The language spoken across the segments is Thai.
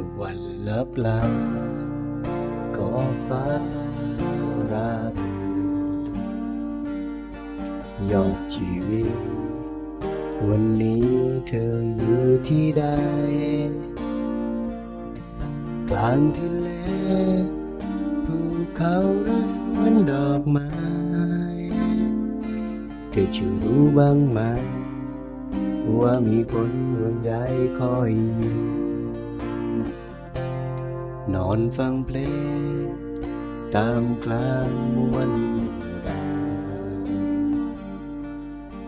ตะวันลับลาก็ฟ้ารักยอดชีวิต วันนี้เธออยู่ที่ใด กลางทะเลภูเขาหรือสวนดอกไม้ เธอจะรู้บ้างไหม ว่ามีคนห่วงใยคอยอยู่ นอนฟังเพลง ตามกลางวันดา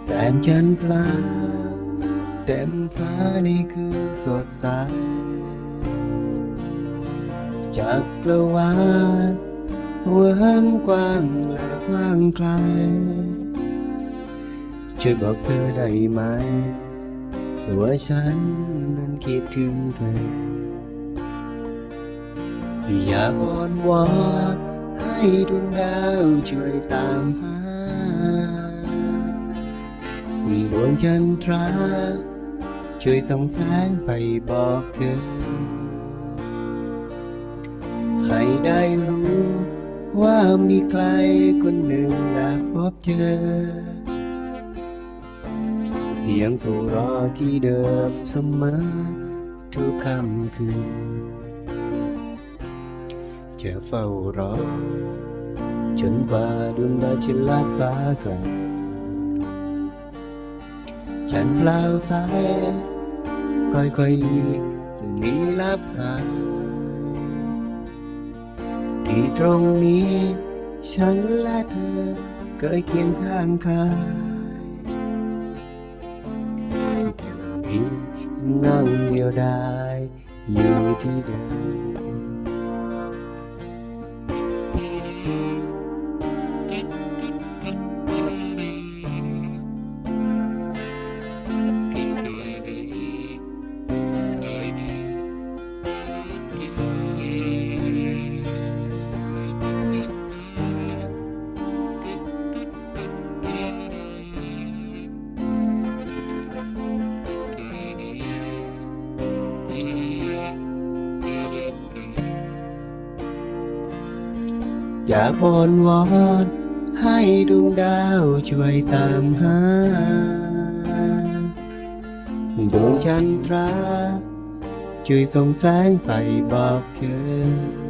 แสงจันทร์ปลาเต็มฟ้าในคืนสดใสจักรวาลเวิ้งกว้างและกว้างไกลช่วยบอกเธอได้ไหมว่าฉันนั้นคิดถึงเธอ อยากอ้อนวอนให้ดวงดาวช่วยตามหาดวงจันทราช่วยส่องแสงไปบอกเธอ ให้ได้รู้ว่ามีใครคนหนึ่งอยากพบเจอ เพียงผู้รอที่เดิมเสมอทุกค่ำคืน จะเฝ้ารอ จนกว่าดวงดาวจะลาดฟ้าไกลจันทร์เปล่าสายค่อยๆลีกลี้ลับหายที่ตรงนี้ ฉันและเธอเคยเคียงข้างกายแต่วันนี้นั่งเดียวดายอยู่ที่เดิม อยากอ้อนวอนให้ดวงดาวช่วยตามหา ดวงจันทราช่วยส่องแสงไปบอกเธอ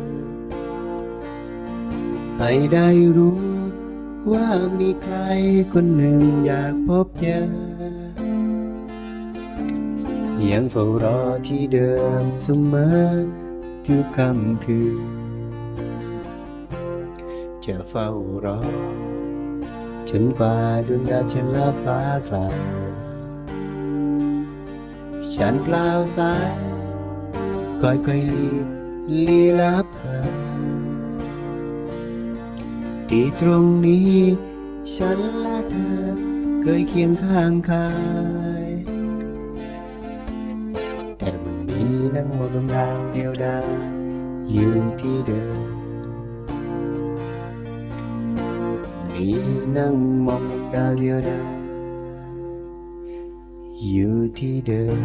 ให้ได้รู้ว่ามีใครคนหนึ่งอยากพบเจอ ยังเฝ้ารอที่เดิมเสมอทุกคำคืน จะเฝ้ารอจนกว่าดวงดาวจะลับฟ้าคลาฉันเปล่าสายค่อยๆลีลีลับหายที่ตรงนี้ ฉันและเธอเคยเคียงข้างกายแต่วันนี้นั่งมองดวงดาวเดียวดายอยู่ที่เดิม นั่งมองดาวเดียวดายอยู่ที่เดิม